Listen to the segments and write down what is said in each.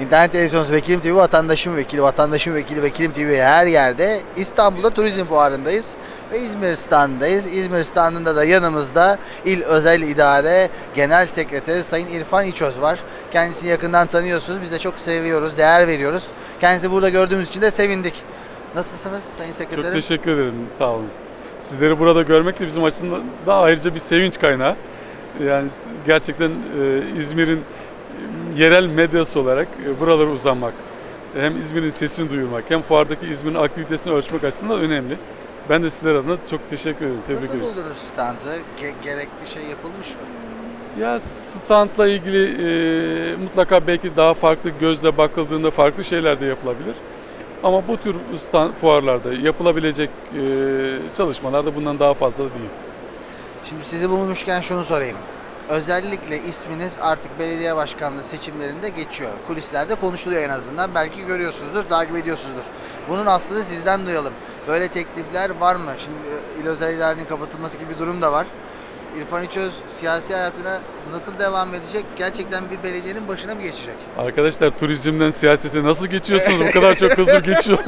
İnternet televizyonu Vekilim TV, vatandaşım vekili, vatandaşım vekili, Vekilim TV her yerde. İstanbul'da turizm fuarındayız ve İzmir standındayız. İzmir standında da yanımızda İl Özel İdare Genel Sekreteri Sayın İrfan İçöz var. Kendisini yakından tanıyorsunuz. Biz de çok seviyoruz, değer veriyoruz. Kendisi burada gördüğümüz için de sevindik. Nasılsınız Sayın Sekreterim? Çok teşekkür ederim. Sağ olun. Sizleri burada görmek de bizim açımızdan daha ayrıca bir sevinç kaynağı. Yani gerçekten e, İzmir'in yerel medyası olarak e, buralara uzanmak, hem İzmir'in sesini duyurmak, hem fuardaki İzmir'in aktivitesini ölçmek açısından önemli. Ben de sizler adına çok teşekkür ederim. Tebrik Nasıl buldunuz standı? Ge- gerekli şey yapılmış mı? Ya standla ilgili e, mutlaka belki daha farklı gözle bakıldığında farklı şeyler de yapılabilir. Ama bu tür stand, fuarlarda yapılabilecek e, çalışmalar da bundan daha fazla değil. Şimdi sizi bulmuşken şunu sorayım. Özellikle isminiz artık belediye başkanlığı seçimlerinde geçiyor. Kulislerde konuşuluyor en azından. Belki görüyorsunuzdur, takip ediyorsunuzdur. Bunun aslını sizden duyalım. Böyle teklifler var mı? Şimdi e, İl Özel İdare'nin kapatılması gibi bir durum da var. İrfan İçöz siyasi hayatına nasıl devam edecek? Gerçekten bir belediyenin başına mı geçecek? Arkadaşlar turizmden siyasete nasıl geçiyorsunuz? Bu kadar çok hızlı geçiyor.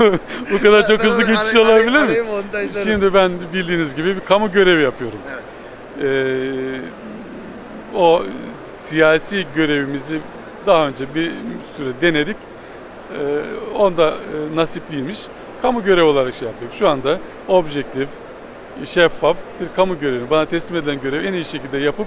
Bu kadar çok hızlı geçiş olabilir mi? Şimdi ben bildiğiniz gibi bir kamu görevi yapıyorum. Evet. Ee, o siyasi görevimizi daha önce bir süre denedik. Ee, onda e, nasip değilmiş. Kamu görevi olarak şey yaptık. Şu anda objektif, şeffaf bir kamu görevi. Bana teslim edilen görevi en iyi şekilde yapıp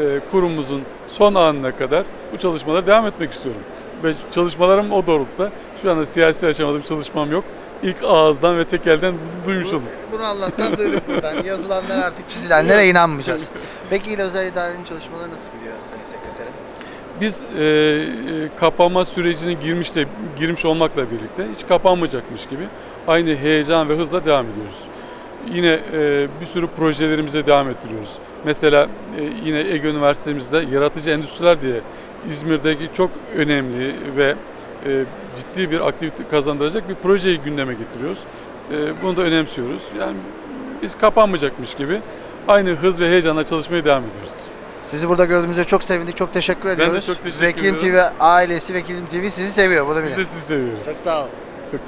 e, kurumumuzun son anına kadar bu çalışmalara devam etmek istiyorum. Ve çalışmalarım o doğrultuda. Şu anda siyasi aşamada bir çalışmam yok. İlk ağızdan ve tek elden duymuş oldum. Bu- Bunu Allah'tan duyduk buradan. Yazılanlar artık çizilenlere inanmayacağız. Peki İl Özel İdare'nin çalışmaları nasıl gidiyor Sayın Sekreterim? Biz e, e, kapanma sürecine girmiş de girmiş olmakla birlikte hiç kapanmayacakmış gibi aynı heyecan ve hızla devam ediyoruz. Yine e, bir sürü projelerimize devam ettiriyoruz. Mesela e, yine Ege Üniversitemizde yaratıcı endüstriler diye İzmir'deki çok önemli ve e, ciddi bir aktivite kazandıracak bir projeyi gündeme getiriyoruz. E, bunu da önemsiyoruz. Yani biz kapanmayacakmış gibi aynı hız ve heyecanla çalışmaya devam ediyoruz. Sizi burada gördüğümüzde çok sevindik. Çok teşekkür de ediyoruz. çok teşekkür Vekilim ediyorum. TV ailesi Vekilim TV sizi seviyor. Bunu Biz bilin. de sizi seviyoruz. Çok sağ olun. Çok